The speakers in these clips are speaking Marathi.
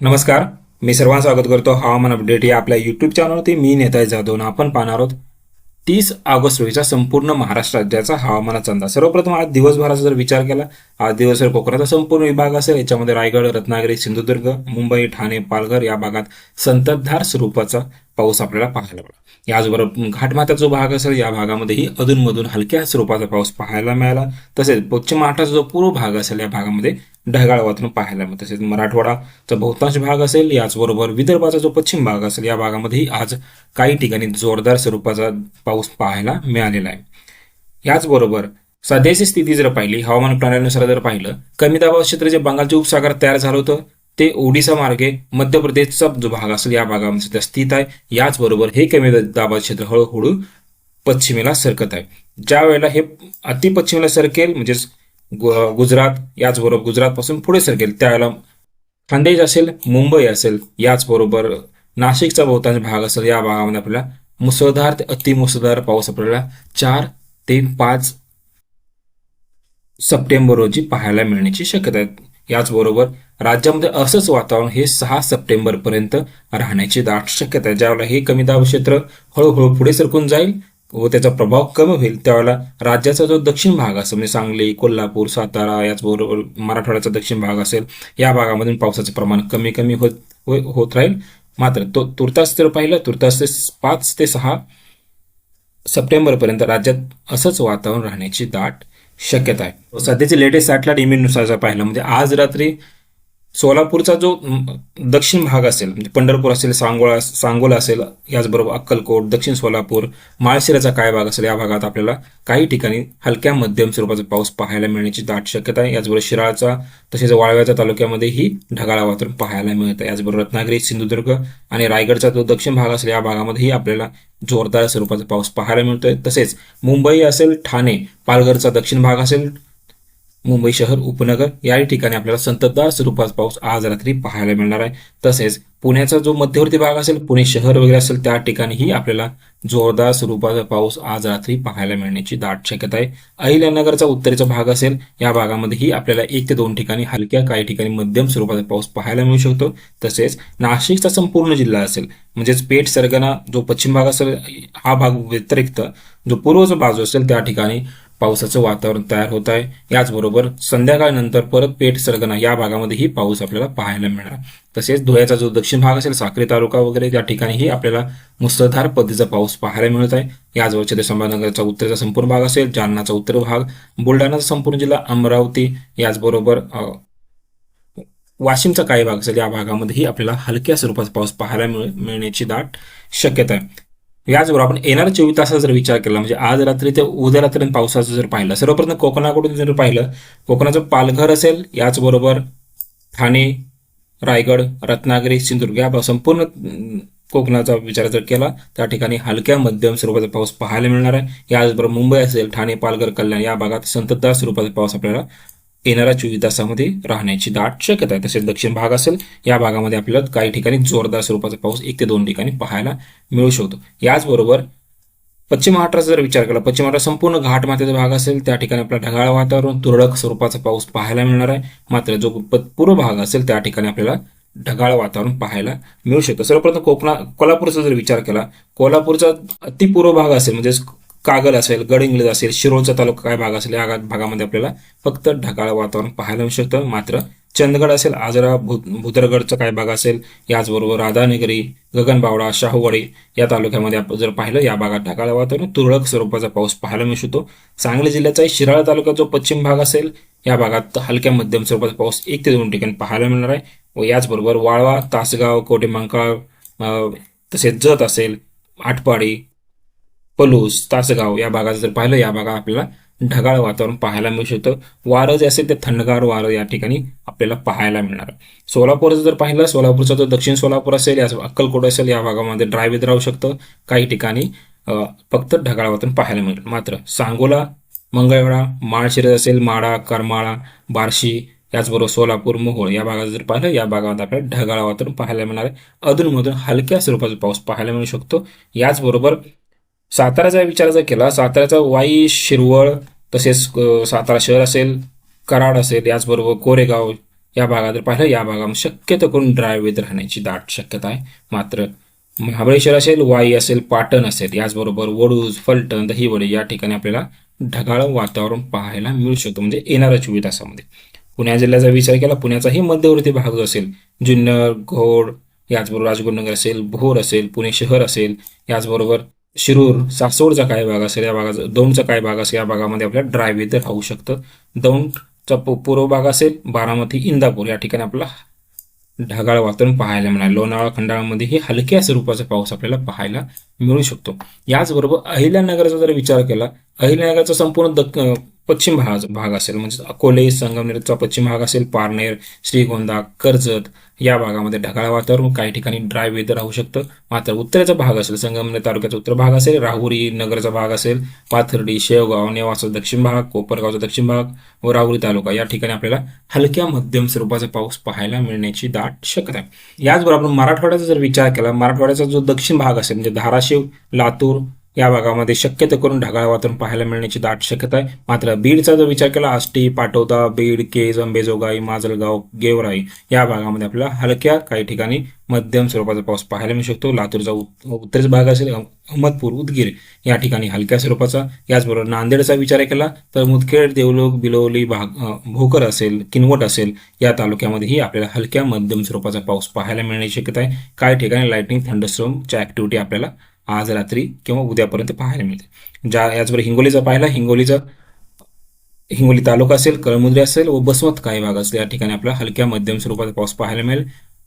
नमस्कार मी सर्वांना स्वागत करतो. हवामान अपडेट या आपल्या युट्यूब चॅनलवरती मी नेताय जाधव आपण पाहणार आहोत तीस ऑगस्ट रोजीचा संपूर्ण महाराष्ट्र राज्याचा हवामानाचा अंदाज. सर्वप्रथम आज दिवसभराचा जर विचार केला आज दिवसभर कोकणाचा संपूर्ण विभाग असेल याच्यामध्ये रायगड रत्नागिरी सिंधुदुर्ग मुंबई ठाणे पालघर या भागात संततधार स्वरूपाचा पाऊस आपल्याला पाहायला मिळाला. याचबरोबर घाटमाथ्याचा जो भाग असेल या भागामध्येही अधूनमधून हलक्या स्वरूपाचा पाऊस पाहायला मिळाला. तसेच पश्चिम महाराष्ट्राचा जो पूर्व भाग असेल या भागामध्ये ढगाळ वातावरण पाहायला मिळतं. तसेच मराठवाडाचा बहुतांश भाग असेल याचबरोबर विदर्भाचा जो पश्चिम भाग असेल या भागामध्येही आज काही ठिकाणी जोरदार स्वरूपाचा पाऊस पाहायला मिळालेला आहे. याचबरोबर सध्याची स्थिती जर पाहिली हवामान प्रणालीनुसार जर पाहिलं कमी दाबाव क्षेत्र जे बंगालचे उपसागर तयार झालं होतं ते ओडिसा मार्गे मध्य प्रदेशचा जो भाग असेल या भागामध्ये सध्या स्थित आहे. याचबरोबर हे कमी दाबाचे क्षेत्र हळूहळू पश्चिमेला सरकत आहे. ज्या वेळेला हे अति पश्चिमेला सरकेल म्हणजेच गुजरात याचबरोबर गुजरातपासून पुढे सरकेल त्यावेळेला खानदेश असेल मुंबई असेल याचबरोबर नाशिकचा बहुतांश भाग असेल या भागामध्ये आपल्याला मुसळधार ते अतिमुसळधार पाऊस आपल्याला चार ते पाच सप्टेंबर रोजी पाहायला मिळण्याची शक्यता आहे. याचबरोबर राज्यामध्ये असंच वातावरण हे सहा सप्टेंबर पर्यंत राहण्याची दाट शक्यता आहे. ज्यावेळेला हे कमी दाब क्षेत्र हळूहळू पुढे सरकून जाईल व त्याचा प्रभाव कमी होईल त्यावेळेला राज्याचा जो दक्षिण भाग असेल म्हणजे सांगली कोल्हापूर सातारा याचबरोबर मराठवाड्याचा दक्षिण भाग असेल या भागामधून पावसाचं प्रमाण कमी कमी होत होत राहील. मात्र तो तुर्तास जर पाहिलं तुर्तास ते पाच ते सहा सप्टेंबरपर्यंत राज्यात असंच वातावरण राहण्याची दाट शक्यता आहे. सध्याचे लेटेस्ट सॅटेलाइट इमेजनुसार जर पाहिलं म्हणजे आज रात्री सोलापूरचा जो दक्षिण भाग असेल म्हणजे पंढरपूर असेल सांगोळा सांगोला असेल याचबरोबर अक्कलकोट दक्षिण सोलापूर माळशिराचा काय भाग असेल या भागात आपल्याला काही ठिकाणी हलक्या मध्यम स्वरूपाचा पाऊस पाहायला मिळण्याची दाट शक्यता आहे. याचबरोबर शिराळाचा तसेच वाळव्याच्या तालुक्यामध्येही ढगाळ वातावरण पाहायला मिळतं. याचबरोबर रत्नागिरी सिंधुदुर्ग आणि रायगडचा जो दक्षिण भाग असेल या भागामध्येही आपल्याला जोरदार स्वरूपाचा पाऊस पाहायला मिळतोय. तसेच मुंबई असेल ठाणे पालघरचा दक्षिण भाग असेल मुंबई शहर उपनगर या ठिकाणी आपल्याला संततधार स्वरूपात पाऊस आज रात्री पाहायला मिळणार आहे. तसेच पुण्याचा जो मध्यवर्ती भाग असेल पुणे शहर वगैरे असेल त्या ठिकाणीही आपल्याला जोरदार स्वरूपाचा पाऊस आज रात्री पाहायला मिळण्याची दाट शक्यता आहे. अहिल्यानगरचा उत्तरेचा भाग असेल या भागामध्येही आपल्याला एक ते दोन ठिकाणी हलक्या काही ठिकाणी मध्यम स्वरूपाचा पाऊस पाहायला मिळू शकतो. तसेच नाशिकचा संपूर्ण जिल्हा असेल म्हणजेच पेठ सरगना जो पश्चिम भाग असेल हा भाग व्यतिरिक्त जो पूर्वचा बाजू असेल त्या ठिकाणी पावसाचं वातावरण तयार होत आहे. याचबरोबर संध्याकाळनंतर परत पेठ सरगना या भागामध्येही पाऊस आपल्याला पाहायला मिळणार. तसेच धुळ्याचा जो दक्षिण भाग असेल साक्री तालुका वगैरे त्या ठिकाणीही आपल्याला मुसळधार पद्धतीचा पाऊस पाहायला मिळत आहे. याचबरोबर छत्रसंभाजीनगरचा उत्तरचा संपूर्ण भाग असेल जालनाचा उत्तर भाग बुलढाणाचा संपूर्ण जिल्हा अमरावती याचबरोबर वाशिमचा काही भाग असेल या भागामध्येही आपल्याला हलक्या स्वरूपाचा पाऊस पाहायला मिळ मिळण्याची दाट शक्यता आहे. याचबरोबर आपण येणाऱ्या चोवीस तासाचा जर विचार केला म्हणजे आज रात्री ते उद्या रात्री पावसाचं जर पाहिलं सर्वप्रथम कोकणाकडून जर पाहिलं कोकणाचं पालघर असेल याचबरोबर ठाणे रायगड रत्नागिरी सिंधुदुर्ग या संपूर्ण कोकणाचा विचार जर केला त्या ठिकाणी हलक्या मध्यम स्वरूपाचा पाऊस पाहायला मिळणार आहे. याचबरोबर मुंबई असेल ठाणे पालघर कल्याण या भागात संततधार स्वरूपाचा पाऊस आपल्याला येणाऱ्या चोवीस तासामध्ये राहण्याची दाट शक्यता आहे. तसेच दक्षिण भाग असेल या भागामध्ये आपल्याला काही ठिकाणी जोरदार स्वरूपाचा पाऊस एक ते दोन ठिकाणी पाहायला मिळू शकतो. याचबरोबर पश्चिम महाराष्ट्राचा जर विचार केला पश्चिम महाराष्ट्र संपूर्ण घाट मातेचा भाग असेल त्या ठिकाणी आपल्याला ढगाळ वातावरण तुरळक स्वरूपाचा पाऊस पाहायला मिळणार आहे. मात्र जो प- पूर्व भाग असेल त्या ठिकाणी आपल्याला ढगाळ वातावरण पाहायला मिळू शकतं. सर्वप्रथम कोकणा कोल्हापूरचा जर विचार केला कोल्हापूरचा अतिपूर्व भाग असेल म्हणजेच कागल असेल गडहिंग्लज असेल शिरोळचा तालुका काय भाग असेल या भागामध्ये आपल्याला फक्त ढगाळ वातावरण पाहायला मिळू शकतं. मात्र चंदगड असेल आजरा भू भुदरगडचा काय भाग असेल याचबरोबर राधानगरी गगनबावडा शाहूवाडी या तालुक्यामध्ये आपण जर पाहिलं या भागात ढगाळ वातावरण तुरळक स्वरूपाचा पाऊस पाहायला मिळू शकतो. सांगली जिल्ह्याचा शिराळा तालुका जो पश्चिम भाग असेल या भागात हलक्या मध्यम स्वरूपाचा पाऊस एक ते दोन ठिकाणी पाहायला मिळणार आहे. व याचबरोबर वाळवा तासगाव कोटेमंकाळ तसेच जत असेल आटपाडी पलूस तासगाव या भागात जर पाहिलं या भागात आपल्याला ढगाळ वातावरण पाहायला मिळू शकतं. वारं जे असेल ते थंडगार वारं या ठिकाणी आपल्याला पाहायला मिळणार. सोलापूरचं जर पाहिलं सोलापूरचा जो दक्षिण सोलापूर असेल या अक्कलकोट असेल या भागामध्ये ड्राय वेदर राहू शकतं. काही ठिकाणी फक्त ढगाळ वातावरण पाहायला मिळेल. मात्र सांगोला मंगळवेळा माळशिरस असेल माळा करमाळा बार्शी याचबरोबर सोलापूर मोहोळ या भागात जर पाहिलं या भागामध्ये आपल्याला ढगाळ वातावरण पाहायला मिळणार आहे. अधूनमधून हलक्या स्वरूपाचा पाऊस पाहायला मिळू शकतो. याचबरोबर साताऱ्याचा विचार जर केला साताऱ्याचा वाई शिरवळ तसेच सातारा शहर असेल कराड असेल याचबरोबर कोरेगाव या भागात जर पाहिलं या भागामध्ये शक्यतो करून ड्राय वेदर राहण्याची दाट शक्यता आहे. मात्र महाबळेश्वर असेल वाई असेल पाटण असेल याचबरोबर वडूज फलटण दहिवडे या ठिकाणी आपल्याला ढगाळ वातावरण पाहायला मिळू शकतो. म्हणजे येणाऱ्या चोवीस तासामध्ये. पुण्या जिल्ह्याचा विचार केला पुण्याचाही मध्यवर्ती भाग असेल जुन्नर घोड याचबरोबर राजगुरुनगर असेल भोर असेल पुणे शहर असेल याचबरोबर शिरूर सासवडचा काय भाग असेल या भागाचा दौंडचा काय भाग असेल या भागामध्ये आपल्याला ड्राय वेदर राहू शकतं. दौंडचा पूर्व भाग असेल बारामती इंदापूर. या ठिकाणी आपला ढगाळ वातावरण पाहायला मिळालं लोणावळा खंडाळामध्येही हलक्या स्वरूपाचा पाऊस आपल्याला पाहायला मिळू शकतो. याचबरोबर अहिल्यानगराचा जर विचार केला अहिल्यानगरचा संपूर्ण दक् पश्चिम भाग भाग असेल. म्हणजे अकोले संगमनेरचा पश्चिम भाग असेल पारनेर श्रीगोंदा कर्जत या भागामध्ये ढगाळ वातावरण. काही ठिकाणी ड्राय वेदर राहू शकतं. मात्र उत्तरेचा भाग असेल संगमनेर तालुक्याचा उत्तर भाग असेल राहुरी नगरचा भाग असेल पाथर्डी शेवगाव नेवासा दक्षिण भाग कोपरगावचा दक्षिण भाग व राहुरी तालुका. या ठिकाणी आपल्याला हलक्या मध्यम स्वरूपाचा पाऊस पाहायला मिळण्याची दाट शक्यता आहे. याचबरोबर मराठवाड्याचा जर विचार केला मराठवाड्याचा जो दक्षिण भाग असेल म्हणजे धाराशिव लातूर या भागामध्ये शक्यतो करून ढगाळ वातावरण पाहायला मिळण्याची दाट शक्यता आहे. मात्र बीडचा जर विचार केला आष्टी पाटोदा बीड केज अंबेजोगाई माजलगाव गेवराई या भागामध्ये आपल्याला हलक्या काही ठिकाणी मध्यम स्वरूपाचा पाऊस पाहायला मिळू शकतो. लातूरचा उत- उत्तरेचा भाग असेल अहमदपूर उदगीर या ठिकाणी हलक्या स्वरूपाचा. याचबरोबर नांदेडचा विचार केला तर मुदखेड देवलोक बिलोली भाग भोकर असेल किनवट असेल या तालुक्यामध्येही आपल्याला हलक्या मध्यम स्वरूपाचा पाऊस पाहायला मिळण्याची शक्यता आहे. काही ठिकाणी लाईटनिंग थंडस्ट्रोमच्या ऍक्टिव्हिटी आपल्याला आज रात्री किंवा उद्यापर्यंत पाहायला मिळते. ज्या याचबरोबर हिंगोलीचा पाहिला हिंगोलीचा हिंगोली तालुका असेल कळमुद्री असेल व बसवत काही भाग असेल या ठिकाणी आपल्याला हलक्या मध्यम स्वरूपाचा पाऊस पाहायला मिळेल.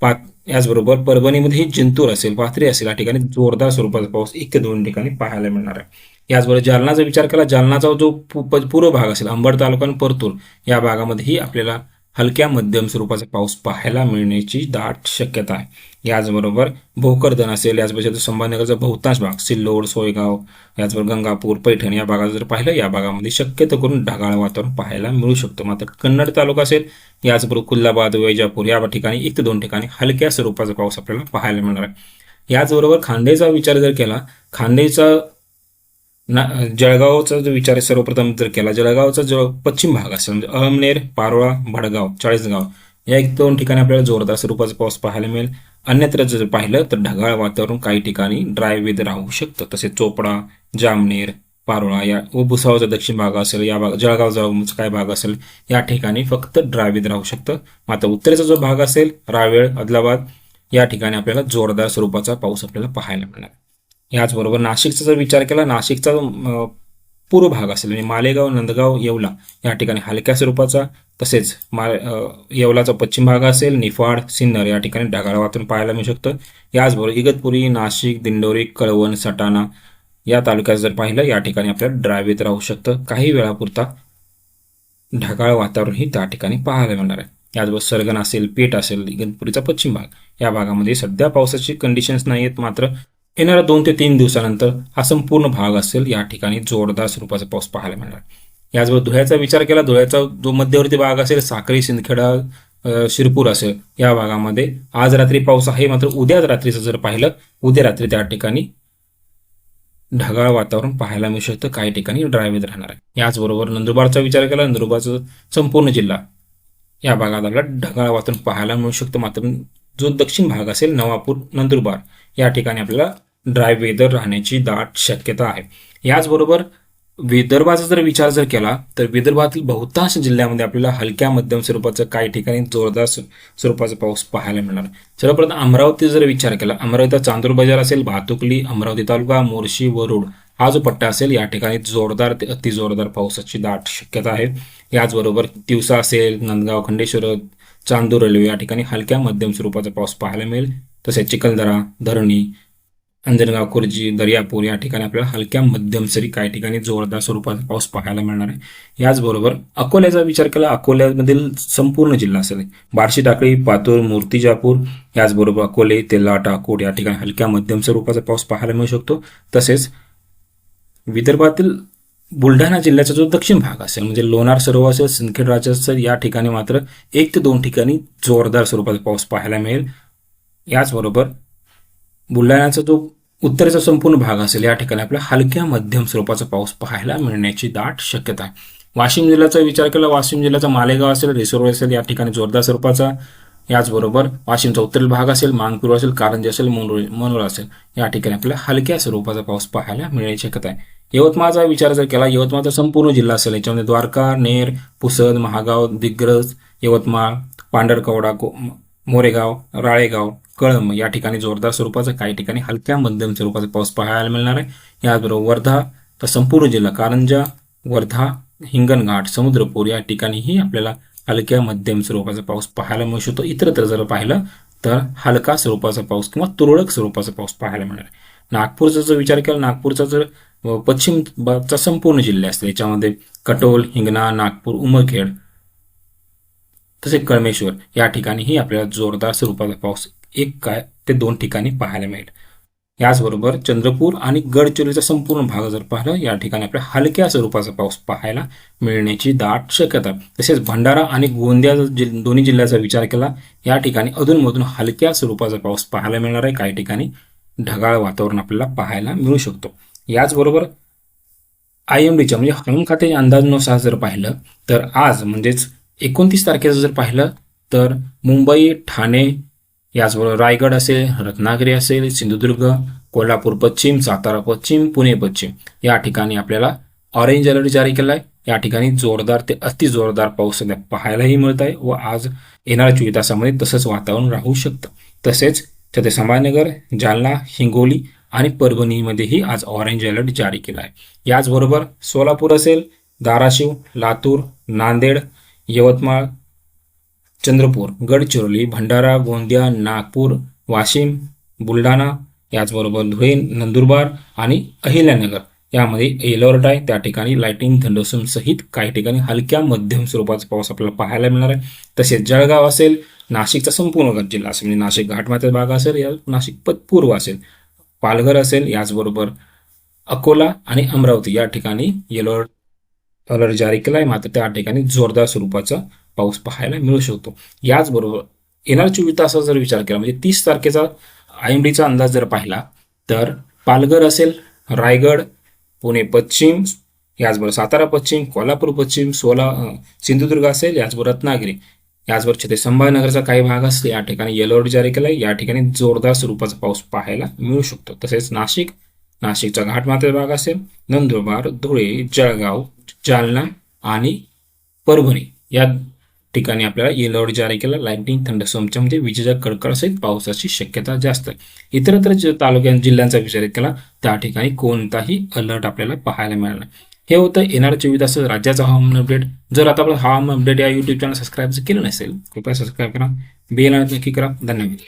पा याचबरोबर परभणीमध्येही जिंतूर असेल पाथरी असेल या ठिकाणी जोरदार स्वरूपाचा पाऊस एक ते दोन ठिकाणी पाहायला मिळणार आहे. याचबरोबर जालनाचा विचार केला जालनाचा जो प- पूर्व भाग असेल अंबड तालुका आणि परतूर या भागामध्येही आपल्याला हलक्या मध्यम स्वरूपाचा पाऊस पाहायला मिळण्याची दाट शक्यता आहे. याचबरोबर भोकरदन असेल याचपेक्षा संभाजीनगरचा बहुतांश भाग सिल्लोड सोयगाव याचबरोबर गंगापूर पैठण या भागात जर पाहिलं या भागामध्ये शक्यतो करून ढगाळ वातावरण पाहायला मिळू शकतं. मात्र कन्नड तालुका असेल याचबरोबर कुल्लाबाद वैजापूर या ठिकाणी एक ते दोन ठिकाणी हलक्या स्वरूपाचा पाऊस आपल्याला पाहायला मिळणार आहे. याचबरोबर खांदेचा विचार जर केला खांदेचा ना जळगावचा जो विचार आहे सर्वप्रथम जर केला जळगावचा जो पश्चिम भाग असेल म्हणजे अहमनेर पारोळा भडगाव चाळीसगाव या एक दोन ठिकाणी आपल्याला जोरदार स्वरूपाचा पाऊस पाहायला मिळेल. अन्यत्र जर पाहिलं तर ढगाळ वातावरण काही ठिकाणी ड्राय वेदर राहू शकतं. तसेच चोपडा जामनेर पारोळा या व भुसावळचा दक्षिण भाग असेल या भाग जळगाव जळगावचा काय भाग असेल या ठिकाणी फक्त ड्राय वेदर राहू शकतं. मात्र उत्तरेचा जो भाग असेल रावेळ आदिलाबाद या ठिकाणी आपल्याला जोरदार स्वरूपाचा पाऊस आपल्याला पाहायला मिळणार. याचबरोबर नाशिकचा जर विचार केला नाशिकचा जो पूर्व भाग असेल म्हणजे मालेगाव नंदगाव येवला या ठिकाणी हलक्या स्वरूपाचा तसेच मा येवलाचा पश्चिम भाग असेल निफाड सिन्नर या ठिकाणी ढगाळ वातावरण पाहायला मिळू शकतं. याचबरोबर इगतपुरी नाशिक दिंडोरी कळवण सटाणा या तालुक्यात जर पाहिलं या ठिकाणी आपल्याला ड्रायवेत राहू शकतं. काही वेळापुरता ढगाळ वातावरण ही त्या ठिकाणी पाहायला मिळणार आहे. याचबरोबर सरगण असेल पेठ असेल इगतपुरीचा पश्चिम भाग. या भागामध्ये सध्या पावसाची कंडिशन्स नाही आहेत मात्र येणाऱ्या दोन ते तीन दिवसानंतर हा संपूर्ण भाग असेल या ठिकाणी जोरदार स्वरूपाचा पाऊस पाहायला मिळणार. याचबरोबर धुळ्याचा विचार केला धुळ्याचा जो मध्यवर्ती भाग असेल साखळी सिंदखेडा शिरपूर असेल या भागामध्ये आज रात्री पाऊस आहे. मात्र उद्या रात्रीचं जर पाहिलं उद्या रात्री त्या ठिकाणी ढगाळ वातावरण पाहायला मिळू शकतं. काही ठिकाणी ड्राय राहणार आहे. याचबरोबर नंदुरबारचा विचार केला नंदुरबारचा संपूर्ण जिल्हा या भागात आपल्याला ढगाळ वातावरण पाहायला मिळू शकतं. मात्र जो दक्षिण भाग असेल नवापूर नंदुरबार या ठिकाणी आपल्याला ड्राय वेदर राहण्याची दाट शक्यता आहे. याचबरोबर विदर्भाचा जर विचार जर केला तर विदर्भातील बहुतांश जिल्ह्यामध्ये आपल्याला हलक्या मध्यम स्वरूपाचं काही ठिकाणी जोरदार स्वरूपाचा पाऊस पाहायला मिळणार. सर्वप्रथम अमरावती जर विचार केला अमरावतीचा चांदूर बाजार असेल भातुकली अमरावती तालुका मोर्शी वरुड हा जो पट्टा असेल या ठिकाणी जोरदार ते अति जोरदार पावसाची दाट शक्यता आहे. याचबरोबर तिवसा असेल नंदगाव खंडेश्वर चांदूर रेल्वे या ठिकाणी हलक्या मध्यम स्वरूपाचा पाऊस पाहायला मिळेल. तसेच चिखलदरा धरणी अंजनगाव खुर्जी दर्यापूर या ठिकाणी आपल्याला हलक्या मध्यम सरी काही ठिकाणी जोरदार स्वरूपाचा पाऊस पाहायला मिळणार आहे. याचबरोबर अकोल्याचा विचार केला अकोल्यामधील संपूर्ण जिल्हा असेल. बार्शी टाकळी पातूर मूर्तिजापूर याचबरोबर अकोले तेलाटा कोट या ठिकाणी हलक्या मध्यम स्वरूपाचा पाऊस पाहायला मिळू शकतो. तसेच विदर्भातील बुलढाणा जिल्ह्याचा जो दक्षिण भाग असेल म्हणजे लोणार सरोवर असेल सिंदखेड राजा असेल या ठिकाणी मात्र एक ते दोन ठिकाणी जोरदार स्वरूपाचा पाऊस पाहायला मिळेल. याचबरोबर बुलढाण्याचा जो उत्तरेचा संपूर्ण भाग असेल या ठिकाणी आपल्याला हलक्या मध्यम स्वरूपाचा पाऊस पाहायला मिळण्याची दाट शक्यता आहे. वाशिम जिल्ह्याचा विचार केला वाशिम जिल्ह्याचा मालेगाव असेल रिसोर्व असेल या ठिकाणी जोरदार स्वरूपाचा. याचबरोबर वाशिमचा उत्तरील भाग असेल मानपूर असेल कारंजी असेल मनोर मनोर असेल या ठिकाणी आपल्याला हलक्या स्वरूपाचा पाऊस पाहायला मिळण्याची शक्यता आहे. यवतमाळचा विचार जर केला यवतमाळचा संपूर्ण जिल्हा असेल याच्यामध्ये द्वारका नेर पुसद महागाव दिग्रज यवतमाळ पांढरकवडा को मोरेगाव राळेगाव कळंब या ठिकाणी जोरदार स्वरूपाचा काही ठिकाणी हलक्या मध्यम स्वरूपाचा पाऊस पाहायला मिळणार आहे. याचबरोबर वर्धा तर संपूर्ण जिल्हा कारंजा वर्धा हिंगणघाट समुद्रपूर या ठिकाणीही आपल्याला हलक्या मध्यम स्वरूपाचा पाऊस पाहायला मिळू शकतो. इतरत्र जर पाहिलं तर हलका स्वरूपाचा पाऊस किंवा तुरळक स्वरूपाचा पाऊस पाहायला मिळणार आहे. नागपूरचा जर विचार केला नागपूरचा जर पश्चिम ब- चा संपूर्ण जिल्हे असते. याच्यामध्ये कटोल हिंगणा नागपूर उमरखेड तसेच कळमेश्वर या ठिकाणीही आपल्याला जोरदार स्वरूपाचा पाऊस एक काय ते दोन ठिकाणी पाहायला मिळेल. याचबरोबर चंद्रपूर आणि गडचिरोलीचा संपूर्ण भाग जर पाहिलं या ठिकाणी आपल्या हलक्या स्वरूपाचा पाऊस पाहायला मिळण्याची दाट शक्यता. तसेच भंडारा आणि गोंदिया जिल- दोन्ही जिल्ह्याचा विचार केला या ठिकाणी अधूनमधून हलक्या स्वरूपाचा पाऊस पाहायला मिळणार आहे. काही ठिकाणी ढगाळ वातावरण आपल्याला पाहायला मिळू शकतो. याचबरोबर आय एम डीच्या म्हणजे हवामान खात्याच्या अंदाजानुसार जर पाहिलं तर आज म्हणजेच एकोणतीस तारखेचं जर पाहिलं तर मुंबई ठाणे याचबरोबर रायगड असेल रत्नागिरी असेल सिंधुदुर्ग कोल्हापूर पश्चिम सातारा पश्चिम पुणे पश्चिम या ठिकाणी आपल्याला ऑरेंज अलर्ट जारी केला आहे या ठिकाणी जोरदार ते अति जोरदार पाऊस सध्या पाहायलाही मिळत आहे व आज येणाऱ्या चोवीस तासामध्ये तसंच वातावरण राहू शकतं. तसेच छत्रपती जालना हिंगोली आणि परभणीमध्येही आज ऑरेंज अलर्ट जारी केला आहे याचबरोबर सोलापूर असेल धाराशिव लातूर नांदेड यवतमाळ चंद्रपूर गडचिरोली भंडारा गोंदिया नागपूर वाशिम बुलढाणा याचबरोबर धुळे नंदुरबार आणि अहिल्यानगर. यामध्ये येलो अलर्ट आहे. त्या ठिकाणी लायटिंग थंडोसम सहित काही ठिकाणी हलक्या मध्यम स्वरूपाचा पाऊस आपल्याला पाहायला मिळणार आहे. तसेच जळगाव असेल नाशिकचा संपूर्ण जिल्हा असेल म्हणजे नाशिक घाटमाथ्याचा भाग असेल या नाशिक पूर्व असेल पालघर असेल याचबरोबर अकोला आणि अमरावती या ठिकाणी येलो अलर्ट जारी केला आहे मात्र त्या ठिकाणी जोरदार स्वरूपाचा पाऊस पाहायला मिळू शकतो. याचबरोबर येणार चोवीस तासाचा जर विचार केला म्हणजे तीस तारखेचा आय एम डीचा अंदाज जर पाहिला तर पालघर असेल रायगड पुणे पश्चिम याचबरोबर सातारा पश्चिम कोल्हापूर पश्चिम सोला सिंधुदुर्ग असेल याचबरोबर रत्नागिरी याचबरोबर छत्रपती संभाजीनगरचा काही भाग असतो या ठिकाणी येलो अलर्ट जारी केला या ठिकाणी जोरदार स्वरूपाचा पाऊस पाहायला मिळू शकतो. तसेच नाशिक नाशिकचा घाटमाथ्याचा भाग असेल नंदुरबार धुळे जळगाव जालना आणि परभणी. या ठिकाणी आपल्याला येलो अलर्ट जारी केला लाईटिंग थंडसोमच्या मध्ये म्हणजे विजेच्या कडकडासहित पावसाची शक्यता जास्त आहे. इतरत्र तालुक्या जिल्ह्यांचा विचार केला त्या ठिकाणी कोणताही अलर्ट आपल्याला पाहायला मिळाला नाही. हे होतं येणाऱ्या चोवीस तास राज्याचं हवामान अपडेट जर आता आपण हवामान अपडेट या युट्यूब चॅनल सबस्क्राईब केलं नसेल कृपया सबस्क्राईब करा. बेल नक्की करा. धन्यवाद.